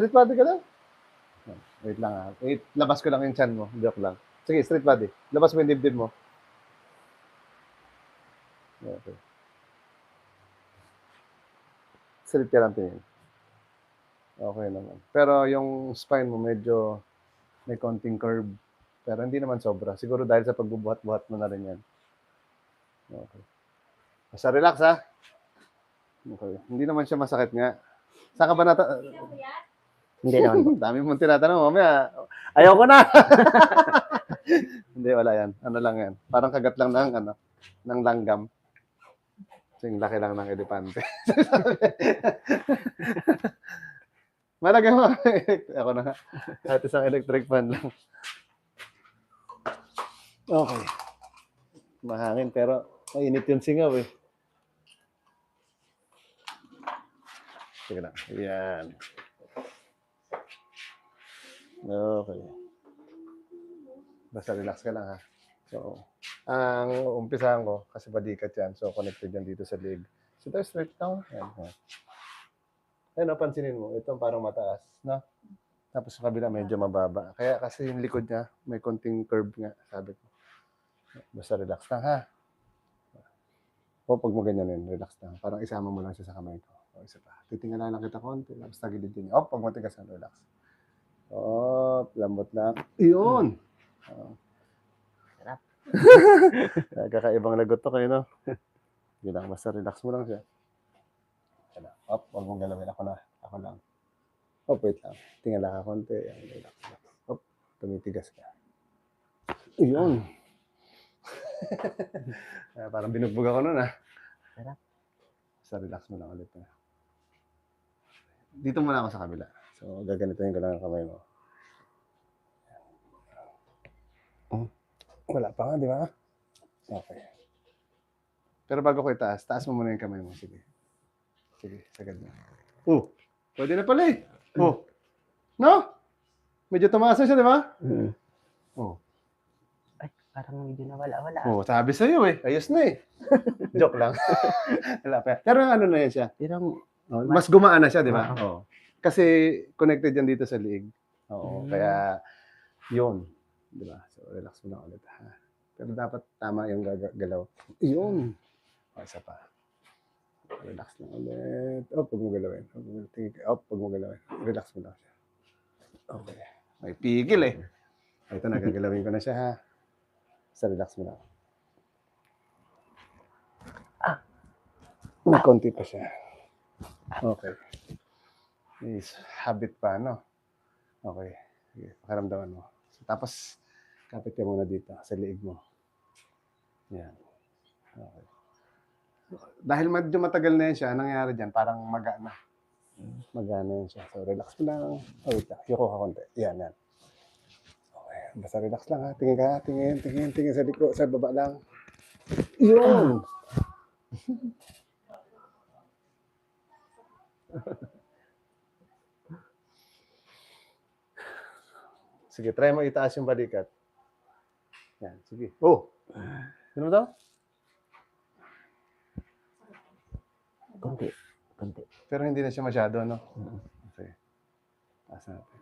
Street body ka lang? Wait lang ah. Wait, labas ko lang yung chan mo. Joke lang. Sige, street body. Labas mo yung dibdib mo. Okay. Street ka lang tingin. Okay naman. Pero yung spine mo medyo may konting curve. Pero hindi naman sobra. Siguro dahil sa pagbubuhat-buhat mo na rin yan. Okay. Basta relax ha. Okay. Hindi naman siya masakit nga. Saan ka ba nata... Hindi naman. Dami mong tinatanong. Mamaya, ayaw ko na. Hindi, wala yan. Ano lang yan. Parang kagat lang ng, ano, ng langgam. Kasing laki lang ng elepante. Malagay mo. Ako na. Kahit isang electric fan lang. Okay. Mahangin pero mainit yung singaw eh. Sige lang. Yan. Okay. Basta relax ka lang ha. So, ang umpisahan ko, kasi badikat yan, so connected yan dito sa leg. So, tayo straight down. Yan. yan. Ayun, napansinin mo, ito parang mataas, no? Tapos sa kabila medyo mababa. Kaya kasi yung likod niya, may konting curve nga, sabi ko. Basta relax lang ha. O pag mo ganyanin, relax lang. Parang isama mo lang siya sa kamay ko. O isa pa. Titingnan lang kita konti. Tapos tagilid din. O, pag matigas na, relax. Oh, lambot lang. Iyon! Oh. Sarap. Kakaibang lagot to kayo, no? Yun lang, basta relax mo lang siya. Na. Op, huwag mong galawin. Ako na. Ako lang. Op, wait lang. Tingala ka konti. Relax, relax. Op, tumitigas ka. Iyon! Ah, parang binugbog ako nun, ah. Sarap. Basta relax mo lang ulit. ah. Dito muna ako sa kabila. So, gaganituhin ko lang ang kamay mo. Oh, Wala pa nga, di ba? Okay. Pero bago ko itaas, taas mo muna yung kamay mo. Sige. Sige, sagad na. Oh, pwede na pala eh. Oh. No? Medyo tumaas na siya, di ba? Mm. Oh. Ay, parang medyo nawala-wala. Oh, sabi sa'yo eh. Ayos na eh. Joke lang. Wala pa. Pero ano na yan siya? Pero, Oh, mas gumaan na siya, di ba? Oo. Oo. Kasi connected yan dito sa liig. Oo. Mm. Kaya, yun. Di ba? So, relax mo lang ulit. Ha? Pero dapat tama yung galaw. Yun. O, isa pa. Relax lang ulit. Oh, pag mo galawin. Oh, pag mo galawin. Relax mo lang siya. Okay. May pigil eh. Ito na, gagalawin ko na siya ha. Sa relax mo lang. Ah. May konti pa siya. Okay. Is habit pa, no? Okay. Sige, pakiramdaman mo. So, tapos, kapit ka muna dito, sa liig mo. Yan. Okay. Dahil medyo matagal na yan siya, nangyari dyan? Parang maga na. Magana yan siya. So, relax mo lang. Oh, wait lang. Yuko ka konti. Yan, yan. Okay. Basta relax lang ha. Tingin ka. Tingin, tingin, tingin sa liko. Sa baba lang. Yun! Sige, try mo itaas yung balikat. Yan, sige. Oh! Ano mo to? konti. Konti. Pero hindi na siya masyado, no? Okay. Taas natin.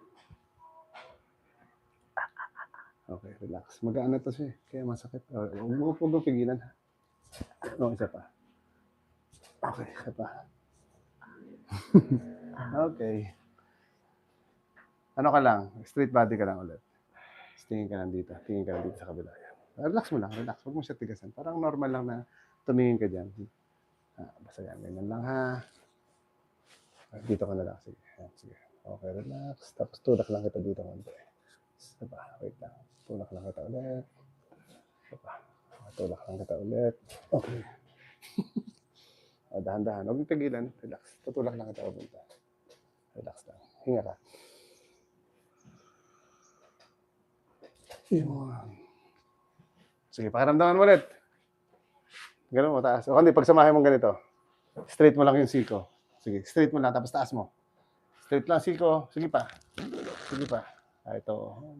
Okay, relax. Magaan na to siya. eh. Kaya masakit. Oh, Huwag mo huwag pigilan. No, isa pa. Okay, isa pa. okay. Ano ka lang? Straight body ka lang ulit. Tingin ka lang dito. Tingin ka lang dito sa kabila. Relax mo lang. Relax. Huwag mo siya tigasan. Parang normal lang na tumingin ka dyan. Ah, basta yan. Ganyan lang ha. Ah, Dito ka na lang. Sige. Yan, sige. Okay, relax. Tapos tulak lang kita dito konti. Pa. Wait lang. Tulak lang kita ulit. Ah, Tulak lang kita ulit. Okay. Ah, dahan-dahan. Huwag mong pigilan. Relax. Tutulak lang kita papunta. Relax lang. Hinga ka. Yun. Sige, pakiramdaman mo ulit. Ganun mo, taas. O hindi, pagsamahin mo ganito. Straight mo lang yung siko. Sige, straight mo lang, tapos taas mo. Straight lang siko. Sige pa. Sige pa. Ah, ito,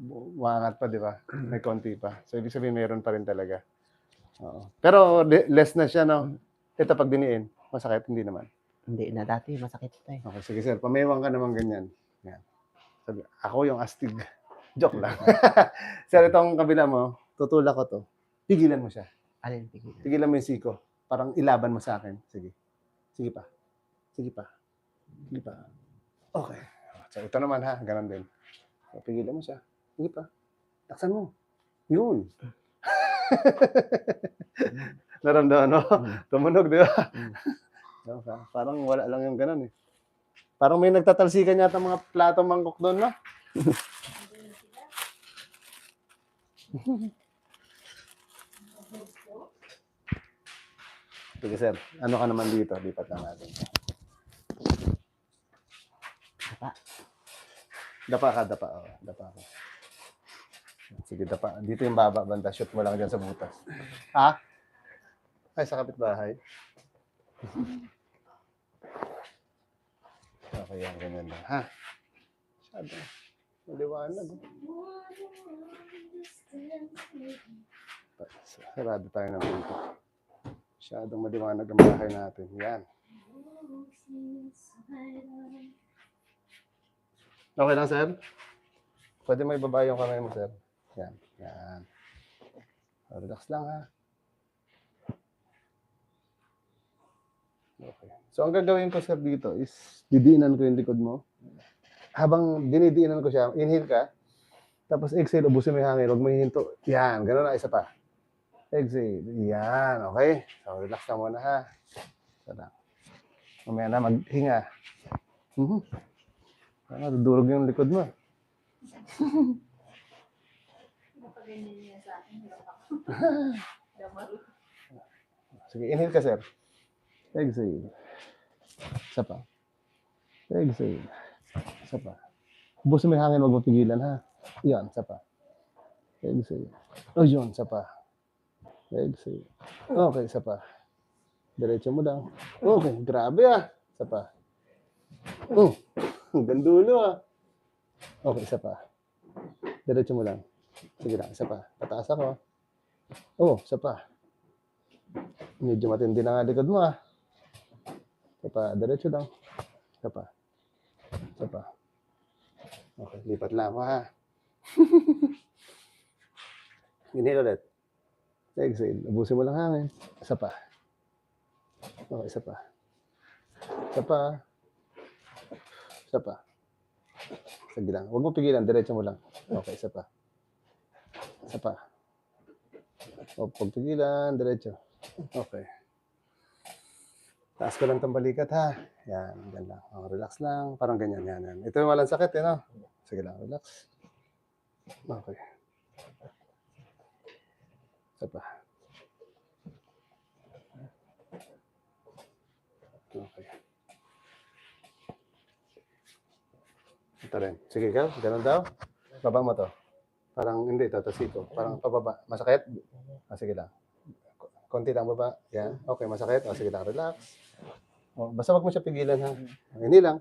umangat pa, di ba? May konti pa. So, ibig sabihin, mayroon pa rin talaga. Oo. Pero, less na siya, no? Ito, pag diniin, masakit, hindi naman. Hindi na dati, masakit ito eh. Okay, sige, sir. Pamewang ka naman ganyan. Yan. Sabi, ako yung astig. Joke lang. sir, itong kabila mo, tutulak ko to. Pigilan mo siya. Alin, tigil. Pigilan mo yung siko. Parang ilaban mo sa akin. Sige. Sige pa. Sige pa. Sige pa. Okay. So, ito naman ha. Ganon din. So, pigilan mo siya. Sige pa. Taksan mo. Yun. Naramdaman mo? Mm. Tumunog, di ba? No, pa- Parang wala lang yung ganon eh. Parang may nagtatalsikan yata mga plato mangkok doon, no? Sige, sir. Ano ka naman dito? Lipat lang natin. Dapa. Dapa ka, dapa. Oh, dapa ka. Sige, dapa. Dito yung baba, banda. Shoot mo lang dyan sa butas. Ha? Ay, sa kapitbahay. okay, yan. Ganyan lang. Ha? Masyado. Maliwanag. Sarado tayo ng pinto. Masyadong maliwanag ang bahay natin. Yan. Okay lang, sir? Pwede may baba yung kamay mo, sir. Yan. Yan. Relax lang, ha? Okay. So, ang gagawin ko, sir, dito is didiinan ko yung likod mo. Habang dinidiinan ko siya, inhale ka. Tapos exhale, ubusin mo yung hangin. Huwag mo hihinto. Yan. Ganun na. Isa pa. Exhale. Yan. Okay. So, relax ka muna, ha? Lang. Mamaya na, maghinga. Mhm. Ano, dudurog yung likod mo. Sige, inhale ka, sir. Exhale. Isa pa. Exhale. Isa pa. Ubusin mo yung hangin, huwag mo pigilan, ha? Yan, isa pa. Exhale. O, yun, isa pa. Exhale. Okay, isa pa. Diretso mo lang. Okay, grabe ah. Isa pa. Oh, hanggang dulo ah. Okay, isa pa. Diretso mo lang. Sige lang, isa pa. Pataas ako. Oh, isa pa. Medyo matindi na nga likod mo ah. Isa pa, diretso lang. Isa pa. Isa pa. Okay, lipat lang ako ha. Inhale ulit. Exhale. Ubusin mo lang hangin. Isa pa. Okay, isa pa. Isa pa. Isa pa. Sige lang. Huwag mo pigilan. Diretso mo lang. Okay, isa pa. Isa pa. Huwag pag pigilan. Diretso. Okay. Taas ko lang itong balikat ha. Yan, lang. Oh, relax lang. Parang ganyan, yan, yan. Ito yung walang sakit, eh, no? Sige lang, relax. Okay. Isa pa. Okay. Ito rin. Sige ka, ganun daw. Baba mo to. Parang hindi, tatasiko. Parang pababa. Masakit? Ah, sige lang. Konti lang baba. Yan. Okay, masakit. O, sige lang, relax. O, basta wag mo siya pigilan ha. Hindi lang.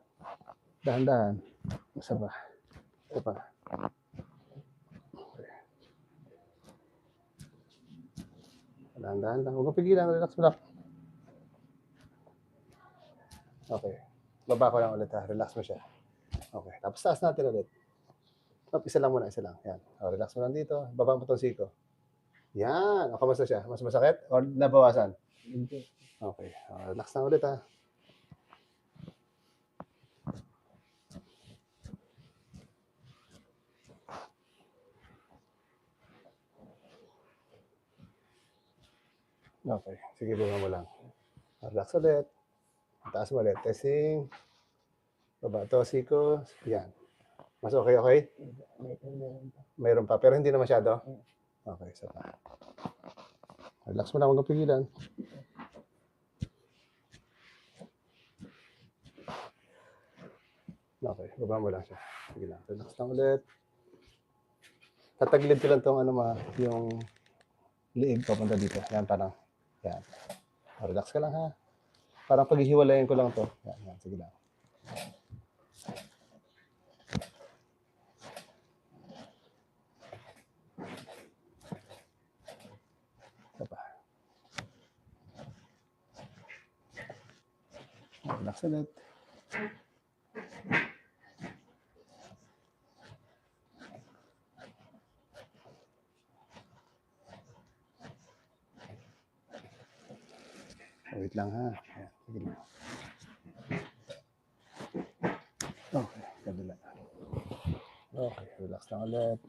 Dahan-dahan. Isa pa. Isa pa. Okay. Dahan-dahan lang. Huwag mo pigilan. Relax mo lang. Okay. Baba ko lang ulit ha. Relax mo siya. Okay. Tapos taas natin ulit. Stop, isa lang muna, isa lang. Yan. O, relax mo lang dito. Baba mo itong siko. Yan. O, kamusta siya? Mas masakit? O nabawasan? Hindi. Okay. Uh, relax na ulit ha. Okay. Sige, bunga mo lang. Relax ulit. Taas mo ulit. Testing. Baba to, siko. Yan. Mas okay, okay? Mayroon pa, pero hindi na masyado? Okay, isa pa. Relax mo lang, huwag kang pigilan. Okay, baba mo lang siya. Sige lang, relax lang ulit. Tatagilid ko lang tong ano ma, yung liig papunta dito. Yan, parang, yan. Relax ka lang ha. Parang paghihiwalayin ko lang to. Yan, yan, sige lang. غسلت ويت لأن ها أوكي الحمد لله. أوكي الحمد لله غسلت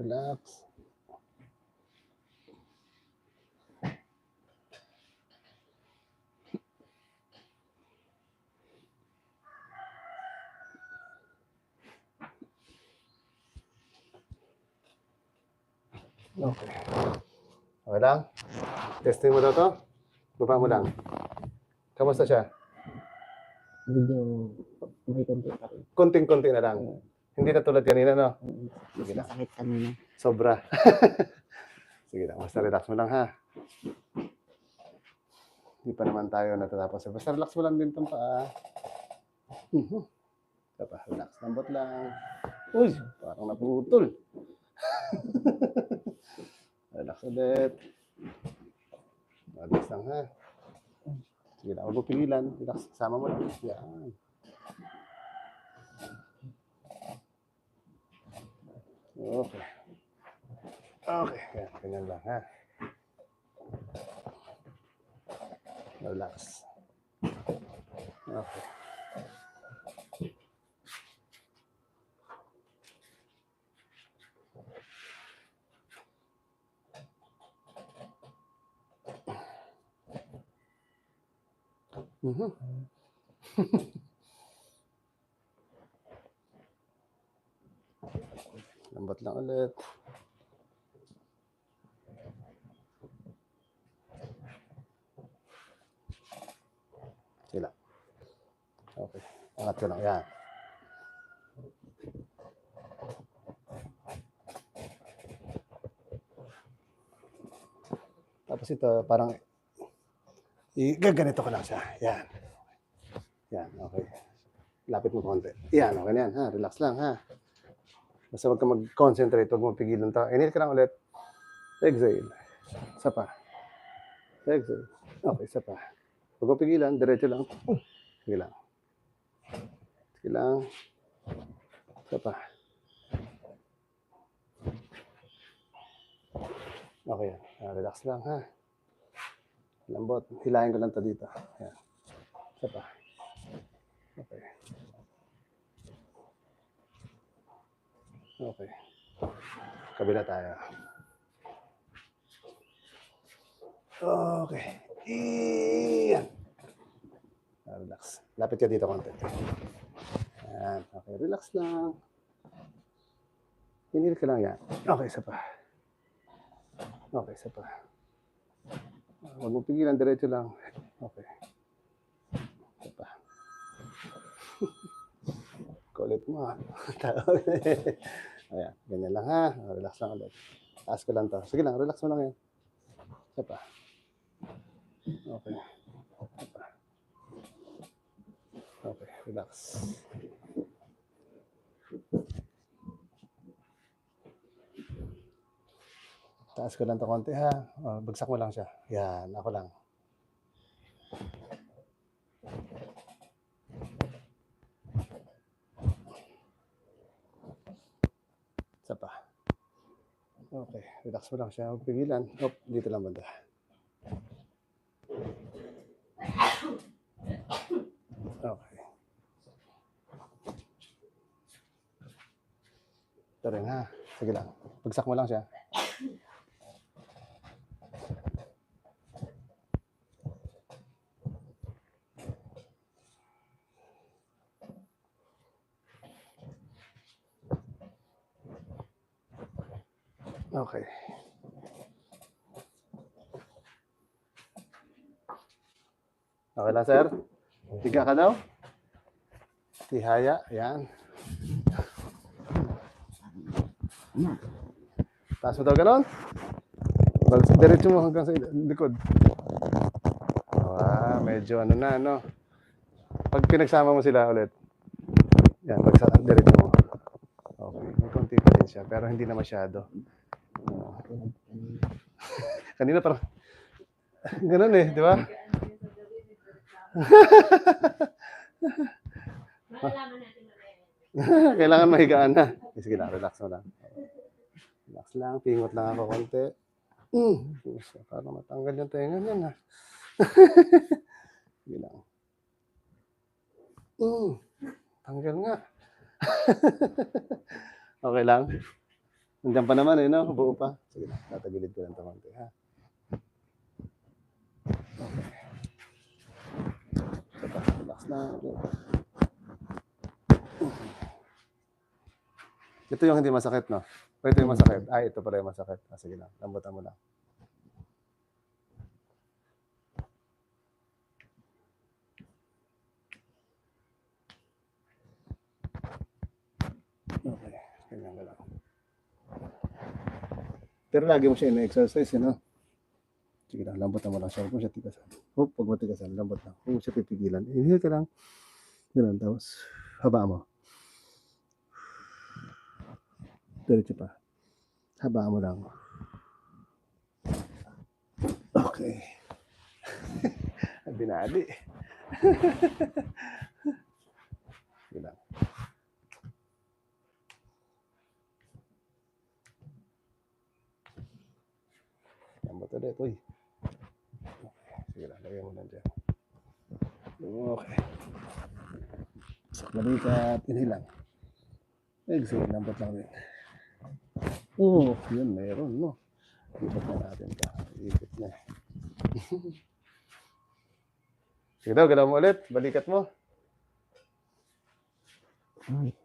relax. Okay. Okay lang? Testing mo daw to? Baba mo lang. Kamusta siya? Medyo may konti pa rin. Konting-konti na lang. Hindi na tulad kanina, no? Sige lang. masakit kanina. Sobra. Sige lang, basta relax mo lang ha. Hindi pa naman tayo natatapos. Basta relax mo lang din itong paa. Mhm. Ito pa, relax. Lambot lang. Uy, parang naputol. relax ulit. Relax lang ha. Sige lang, huwag mo pigilan. Relax, sama mo lang. Yan. Okay. Okay, yan, ganyan lang ha. Relax. Okay. Mhm. Lambat lang ulit. Sila. Okay. Angat ko lang. Yan. Tapos ito, parang i-gaganito ko lang siya. Yan. Yan, okay. Lapit mo konti. Yan, okay na yan. Ha? Relax lang, ha? Basta huwag ka mag-concentrate, huwag mo pigilan to. Inhale ka lang ulit. Exhale. Isa pa. Exhale. Okay, isa pa. Huwag mo pigilan, diretso lang. Sige lang. Sige lang. Isa pa. Okay. Ah, relax lang ha. Lambot. Hilahin ko lang to dito. Yan. Isa pa. Okay. Okay. Kabila tayo. Okay. Iyan. Relax. Lapit ka dito konti. Yan. Okay. Relax lang. Inhale ka lang yan. Okay, isa pa. Okay, isa pa. Huwag mo pigilan, diretso lang. Okay. Isa pa. Kulit mo ha. Tao. Ayan, ganyan lang ha. Relax lang ulit. Taas ko lang to. Sige lang, relax mo lang yan. Isa pa. Okay. Okay, relax. Taas ko lang to konti ha. Oh, bagsak mo lang siya. Yan, ako lang. Isa pa. Okay, relax mo lang siya. Huwag pigilan. Oh, dito lang banda. Okay. Ito rin ha. Sige lang. Bagsak mo lang siya. Okay. Okay lang, sir? Tiga ka daw? Tihaya, yan. Taas mo daw ganon? Bal- Diretso mo hanggang sa likod. Ah, medyo ano na, ano. Pag pinagsama mo sila ulit. Yan, bagsak, diretso mo. siya, pero hindi na masyado. Kanina. parang, ganun eh, di ba? Na. Kailangan mahigaan na. Eh, Sige lang, relax mo lang. Relax lang, pingot lang ako konti. Mm. Para matanggal yung tenga niyan ha. Sige lang. Mm. Tanggal nga. okay lang. Nandiyan pa naman eh, no? Buo pa. Sige lang, tatagilid ko lang ito konti ha. Okay. Ito, yung hindi masakit, no? Ito yung masakit. Ay, ito pala yung masakit. Ah, sige lang. Lambutan mo lang. Okay. Ganyan ka lang. Pero lagi mo siya ina-exercise, yun, no? Sige lang, lambutan mo lang siya. Huwag mo siya tigasan. Huwag, huwag mo tigasan. Lambot lang. Huwag mo siya pipigilan. Inhale ka lang. Ganun. Tapos, haba mo. Diretso pa. Haba mo lang. Okay. Binali. Sige lang. Ito ulit? Uy. Sige lang. Lagyan mo lang dyan. Okay. Balikat. Inhale lang. Exhale. Lambot lang din. Oo, oh, yun, meron, no? Ikot na natin ito. Ikot na. Sige daw, galaw mo ulit. Balikat mo. Ay.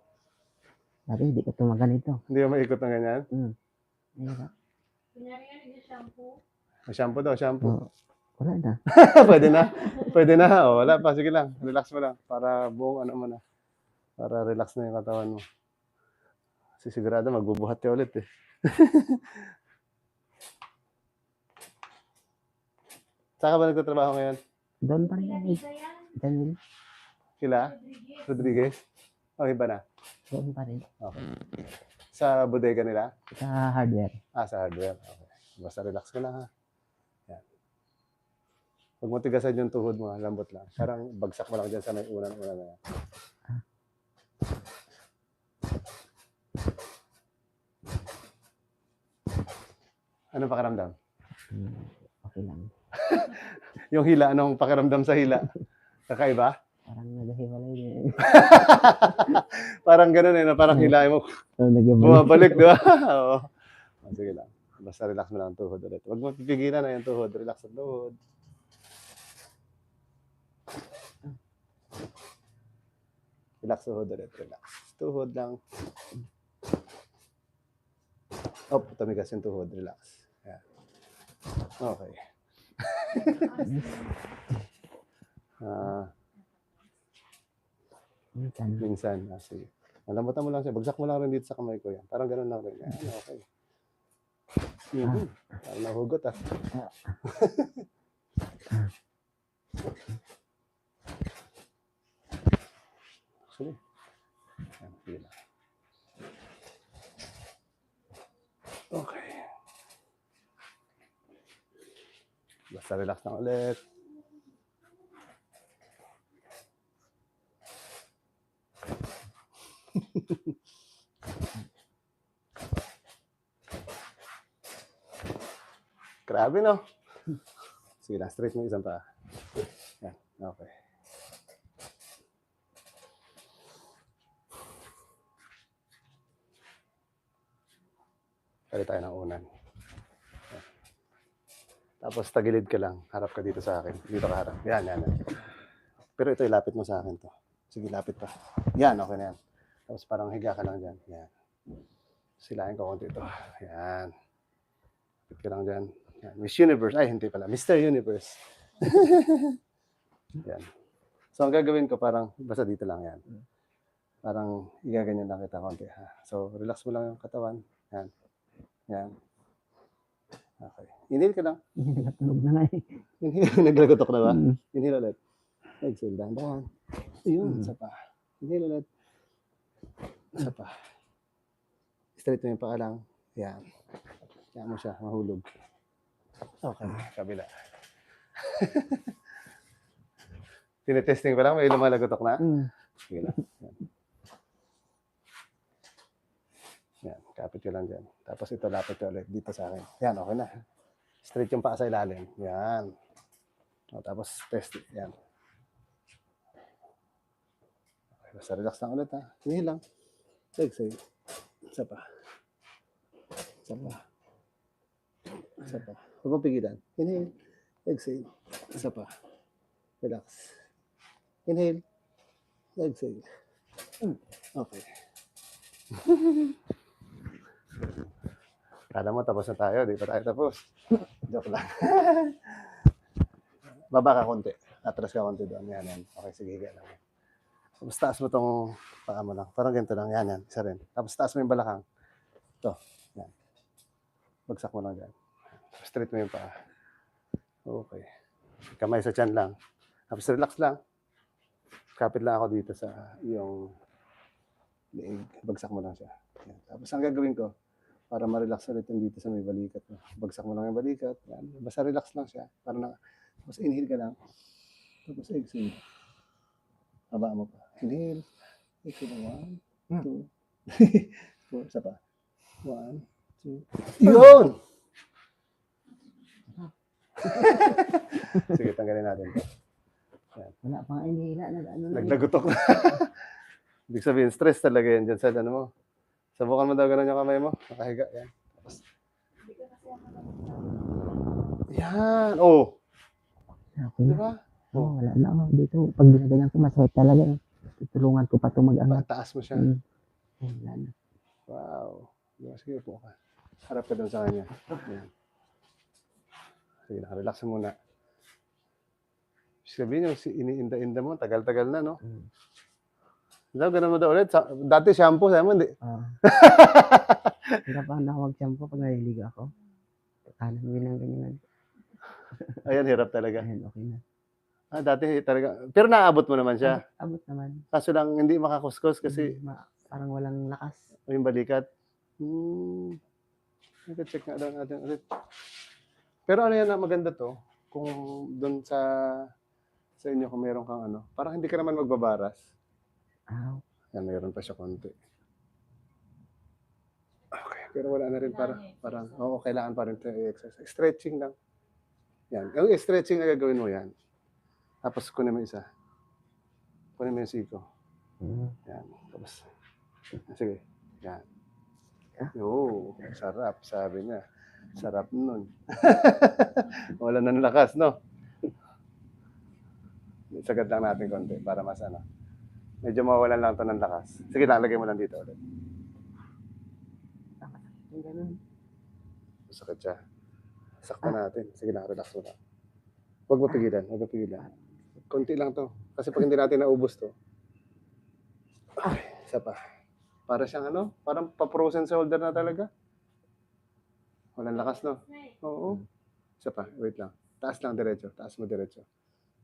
Dati hindi ko tumaganito. Hindi mo maikot ng ganyan. Hmm. Mahirap. Kunyari nga, nag-shampoo. Shampoo daw, shampoo. Oo. Wala na. Pwede na. Pwede na. O, wala pa. Sige lang. Relax mo lang. Para buong ano mo na. Para relax na yung katawan mo. Kasi sigurado magbubuhat ka ulit eh. Saan ka ba nagtatrabaho ngayon? Doon pa rin. Din. Kila? Rodriguez. Rodriguez? O, iba na. Doon pa rin. Okay. Sa bodega nila? Sa hardware. Ah, sa hardware. Okay. Basta relax ka lang ha. Yan. Huwag mo tigasan yung tuhod mo, lambot lang. Parang bagsak mo lang dyan sa may unang-una na yan. Anong pakiramdam? Hmm. Okay lang. Yung hila, anong pakiramdam sa hila? Kakaiba? Parang naghiwalay din. Parang ganun eh, na parang hilahin mo, So, bumabalik, di ba? Oo. Oh, sige lang. Basta relax mo lang ang tuhod ulit. Huwag mo pipigilan na yung tuhod. Relax ang tuhod. Relax tuhod ulit. Relax. Tuhod lang. Oh, tumigas yung tuhod. Relax. Yan. Okay. Ah, Minsan. minsan. Ah, sige. Malambutan mo lang siya. Bagsak mo lang rin dito sa kamay ko yan. Parang ganun lang rin. Yan, okay. Mhm. Parang nahugot ah. Actually. Sige lang. Okay. Basta relax lang ulit. Grabe, no? Sige lang, straight mo isang pa. Yan, okay. Pwede tayo ng unan. Tapos tagilid ka lang. Harap ka dito sa akin. Dito ka harap. Yan, yan, yan. Pero ito, ilapit mo sa akin to. Sige, lapit pa. Yan, okay na yan. Tapos parang higa ka lang dyan. Yan. Silahin ko konti ito. Yan. Lapit ka lang dyan. Yan. Miss Universe. Ay, hindi pala. Mr. Universe. yan. So, ang gagawin ko parang, basta dito lang yan. Parang, igaganyan lang kita konti. Ha? So, relax mo lang yung katawan. Yan. Yan. Okay. Inhale ka lang. Natulog na nga eh. Naglagotok na ba? Hmm. Inhale ulit. Exhale, dahan-dahan. Ayun, Mm. isa pa. Inhale ulit. Isa pa. Straight mo yung paa lang. Yan. Yan mo siya, mahulog. Okay, kabila. Tinetesting pa lang, may lumalagotok na. Mm. Sige lang. Yan. Yan, kapit ko lang dyan. Tapos ito, lapit ko ulit dito sa akin. Yan, okay na. Straight yung paa sa ilalim. Yan. O, tapos test. Yan. Okay, basta relax lang ulit ha. Inhale lang. Exhale. Isa pa. Isa pa. Isa pa. Huwag mong pigilan. Inhale. Exhale. Isa pa. Relax. Inhale. Exhale. Mm, Okay. Kala mo tapos na tayo, di pa tayo tapos. Joke lang. Baba ka konti. Atras ka konti doon. Yan, yan. Okay, sige, higa lang. Tapos taas mo tong paa mo lang. Parang ganito lang. Yan, yan. Isa rin. Tapos taas mo yung balakang. Ito. Yan. Bagsak mo lang dyan. Straight mo yung paa. Okay. Kamay sa tiyan lang. Tapos relax lang. Kapit lang ako dito sa iyong leeg. Bagsak mo lang siya. Yan. Tapos ang gagawin ko, para ma-relax ulit yung dito sa may balikat mo. Bagsak mo lang yung balikat. Yan. Basta relax lang siya. Para na, tapos inhale ka lang. Tapos exhale. Haba mo pa. Inhale. Exhale. One, two, three, four. Isa pa. One, two. Yun! Sige, tanggalin natin. to. Wala pang inihila. Nag, ano na. Naglagutok na. Ibig sabihin, stress talaga yan dyan sa ano mo. Sabukan mo daw ganun yung kamay mo. Nakahiga. Yan. Tapos, yan. Oh. Okay Di na. ba? Oh, wala na ako dito. Pag ginaganyan ko, masakit talaga. eh. Tutulungan ko pa ito mag-angat. Taas mo siya. Mm. Ay, wala na. Wow. Diba? Sige po ka. Harap ka doon sa kanya. Yan. Sige, nakarelax ka muna. Sabihin yung si iniinda-inda mo, tagal-tagal na, no? Mm. Daw, ganun mo daw ulit. Sa- dati shampoo, sabi mo, hindi. Ah. Hirap ang nawag shampoo pag naliligo ako. Kanan mo ang ganyan. Ayan, hirap talaga. Ayan, okay na. Ah, dati talaga. Pero naabot mo naman siya. Abot naman. Kaso lang, hindi makakuskus kasi Ma- parang walang lakas. yung balikat. Hmm. check nga daw natin ulit. Pero ano yan, ah, maganda to. Kung doon sa sa inyo, kung meron kang ano, parang hindi ka naman magbabaras. Ah, Yan, meron pa siya konti. Okay, pero wala na rin para, parang, oo, kailangan pa rin tayo i-exercise. Stretching lang. Yan. Yung stretching na gagawin mo yan. Tapos kunin mo isa. Kunin mo yung siko. mm. Yan. Tapos, sige. Yan. Ah. Oo, sarap, sabi niya. Sarap nun. Wala nang lakas, no? Sagad lang natin konti para mas ano. Medyo mawalan lang to ng lakas. Sige lang, lagay mo lang dito ulit. Yung ganun. Sakit siya. Sakta natin. Sige lang, relax mo lang. Huwag mo pigilan, huwag mo pigilan. Konti lang to. Kasi pag hindi natin naubos to. Ay, isa pa. Para siyang ano, parang pa-frozen shoulder na talaga. Walang lakas, no? Oo. Isa pa, wait lang. Taas lang diretso. Taas mo diretso.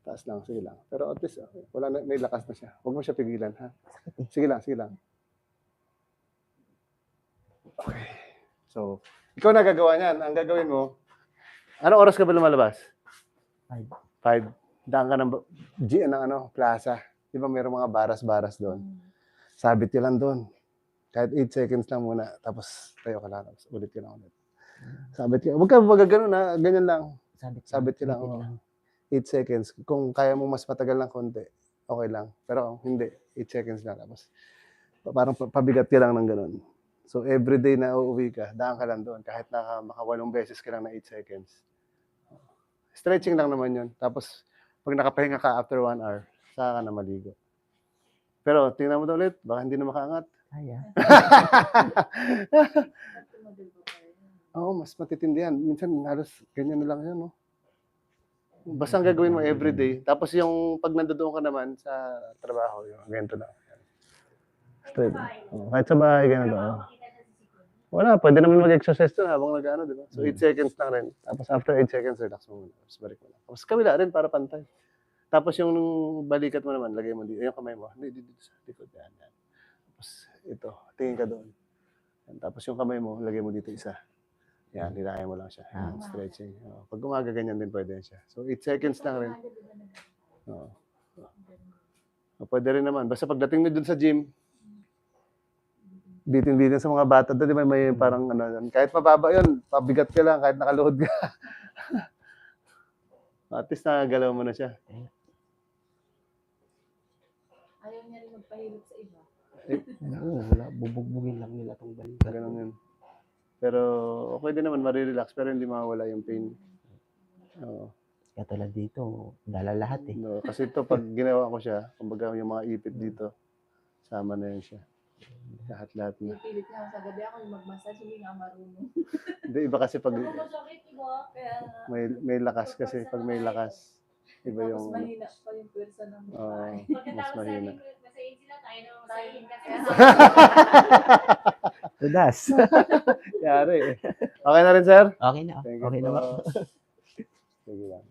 Taas lang, sige lang. Pero at least, okay. wala na, may lakas na siya. Huwag mo siya pigilan, ha? Sige lang, sige lang. Okay. So, ikaw na gagawa niyan. Ang gagawin mo, anong oras ka ba lumalabas? Five. Five. Daan ka ng G, ng ano, plaza. Di ba mayroong mga baras-baras doon? Sabit ka lang doon. Kahit 8 seconds lang muna. Tapos tayo ka lang. Tapos ulit ka lang ulit. Sabit ka. Huwag ka magagano na. Ganyan lang. Sabit, Sabit ka lang, Sabit oo. 8 seconds. Kung kaya mo mas matagal ng konti, okay lang. Pero hindi, 8 seconds lang. Tapos pa- parang pa- pabigat ka lang ng ganun. So everyday na uuwi ka, daan ka lang doon. Kahit naka, makawalong beses ka lang na 8 seconds. Stretching lang naman yun. Tapos pag nakapahinga ka after 1 hour, saka ka na maligo. Pero tingnan mo ulit, baka hindi na makaangat. Kaya. Oo, mas matitindi yan. Minsan halos ganyan na lang yan, no? Basta ang gagawin mo everyday. Tapos yung pag nandoon ka naman sa trabaho, yung ganito na. Straight. Oh, kahit sa bahay, ganito. Oh. Wala, pwede naman mag-exercise doon habang nag-ano, di ba? So 8 seconds lang rin. Tapos after 8 seconds, relax mo muna. Tapos balik mo lang. Tapos kabila rin para pantay. Tapos yung balikat mo naman, lagay mo dito. Yung kamay mo, hindi dito sa likod. Yan, yan. Tapos ito, tingin ka doon. Tapos yung kamay mo, lagay mo dito isa. Yan, hilahin mo lang siya. Yan, stretching. Oo. Pag umaga, ganyan din pwede yan siya. So, 8 seconds lang rin. Oo. O, pwede rin naman. Basta pagdating mo dun sa gym, bitin-bitin sa mga bata doon, di ba may parang ano, kahit mababa yun, pabigat ka lang, kahit nakaluhod ka. At least nakagalaw mo na siya. Ayaw niya rin magpahilot sa iba. Oo, wala. Bubugbugin lang nila tong balikat. Ganun yun. Pero okay din naman, marirelax, pero hindi mawawala yung pain. Oo. Katulad dito, dala lahat eh. No, kasi ito, pag ginawa ko siya, kumbaga yung mga ipit dito, sama na yun siya. Lahat-lahat na. Pipilit niya sa gabi ako yung mag-massage, hindi nga marunong. Hindi, iba kasi pag Ako masakit, diba? Kaya may, may lakas kasi, pag may lakas, iba yung, mahina pa yung pwersa ng Oo. babae. mas mahina. Masayin sila, tayo na Tayo masayin kasi. Tudas. Yari. Okay na rin, sir? Okay na. Okay na po. ba? Okay lang.